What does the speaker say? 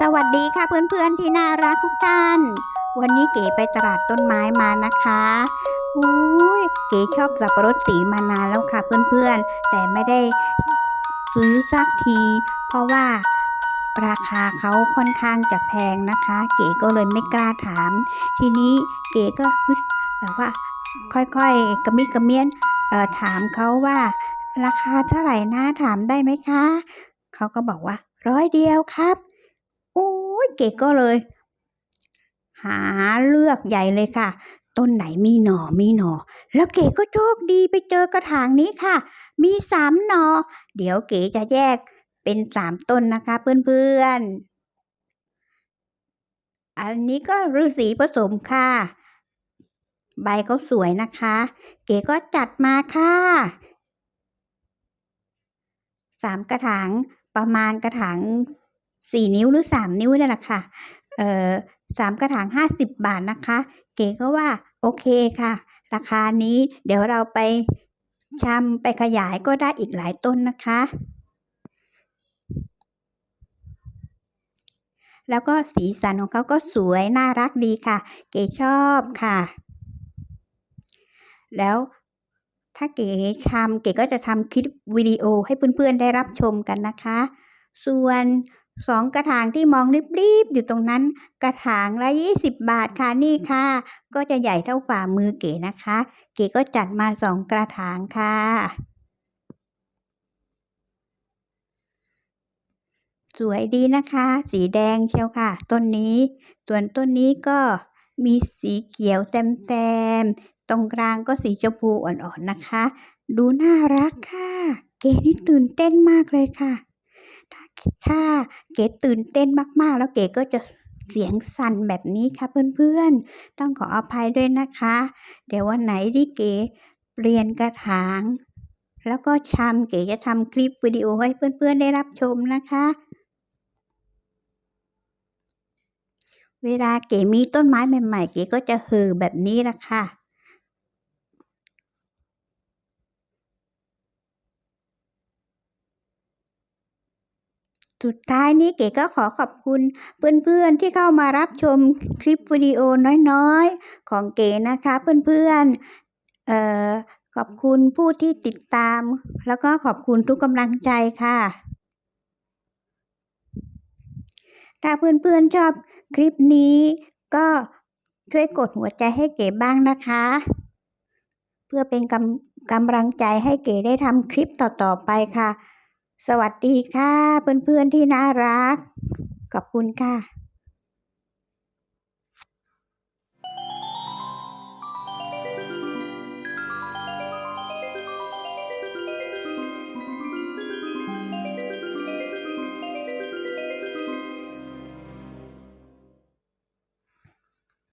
สวัสดีค่ะเพื่อนๆที่น่ารักทุกท่าน วันนี้เก๋ไปตลาดต้นไม้มานะคะอุ้ยเก๋ชอบสับปะรดสีมานานแล้วค่ะเพื่อนๆ แต่ไม่ได้ซื้อสักที เพราะว่าราคาเขาค่อนข้างจะแพงนะคะ เก๋ก็เลยไม่กล้าถาม ทีนี้เก๋ก็แบบว่าค่อยๆกระมิดกระเมียนเอ่อถามเขาว่า ราคาเท่าไหร่นะถามได้ไหมคะ เขาก็บอกว่าร้อยเดียวครับ โอ้ยเก๋ก็เลย หาเลือกใหญ่เลยค่ะ ต้นไหนมีหน่อมีหน่อแล้วเก๋ก็โชคดีไปเจอกระถางนี้ค่ะ มีสามหน่อเดี๋ยวเก๋จะแยกเป็นสามต้นนะคะ เพื่อนๆ อันนี้ก็ฤาษีผสมค่ะ ใบเขาสวยนะคะ เก๋ก็จัดมาค่ะสามกระถางประมาณกระถาง สี่นิ้วหรือสามนิ้วนี่แหละค่ะเอ่อสามกระถางห้าสิบบาทนะคะ เก๋ก็ว่าโอเคค่ะ ราคานี้เดี๋ยวเราไปชำไปขยายก็ได้อีกหลายต้นนะคะ แล้วก็สีสันของเขาก็สวยน่ารักดีค่ะ เก๋ชอบค่ะ แล้วถ้าเก๋ทำเก๋ก็จะทำคลิปวิดีโอให้เพื่อนๆได้รับชมกันนะคะ ส่วน สองกระถางที่มองรีบๆอยู่ตรงนั้น กระถางละยี่สิบบาทค่ะนี่ค่ะ ก็จะใหญ่เท่าฝ่ามือเก๋นะคะ เก๋ก็จัดมาสองกระถางค่ะ สวยดีนะคะ สีแดงเชียวค่ะ ต้นนี้ ส่วนต้นนี้ก็มีสีเขียวแซมๆตรงกลางก็สีชมพูอ่อนๆนะคะ ดูน่ารักค่ะ เก๋นี่ตื่นเต้นมากเลยค่ะ ถ้าเก๋ตื่นเต้นมากๆ แล้วเก๋ก็จะเสียงสั่นแบบนี้ค่ะเพื่อนๆ ต้องขออภัยด้วยนะคะ เดี๋ยววันไหนที่เก๋เปลี่ยนกระถาง แล้วก็ชำเก๋จะทำคลิปวิดีโอให้เพื่อนๆ ได้รับชมนะคะ เวลาเก๋มีต้นไม้ใหม่ๆ เก๋ก็จะฮือแบบนี้ละค่ะ สุดท้ายนี้เก๋ก็ขอขอบคุณเพื่อนๆที่เข้ามารับชมคลิปวิดีโอน้อยๆ ของเก๋นะคะเพื่อนๆเอ่อขอบคุณผู้ที่ติดตาม แล้วก็ขอบคุณทุกกำลังใจค่ะ ถ้าเพื่อนๆชอบคลิปนี้ก็ช่วยกดหัวใจให้เก๋บ้างนะคะ เพื่อเป็นกำกำลังใจให้เก๋ได้ทำคลิปต่อๆไปค่ะ สวัสดีค่ะเพื่อนๆที่น่ารัก ขอบคุณค่ะ